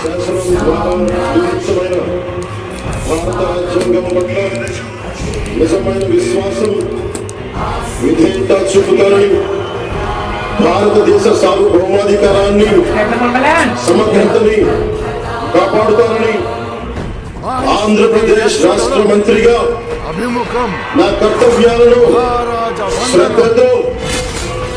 శాసనం భారత రాజ్యాంగం పట్ల నిజమైన విశ్వాసం విధేత చూపుతారని భారతదేశ సార్వభౌమాధికారాన్ని సమగ్రతని కాపాడుతారని ఆంధ్రప్రదేశ్ రాష్ట్ర మంత్రిగా నా కర్తవ్యాలను శ్రద్ధతో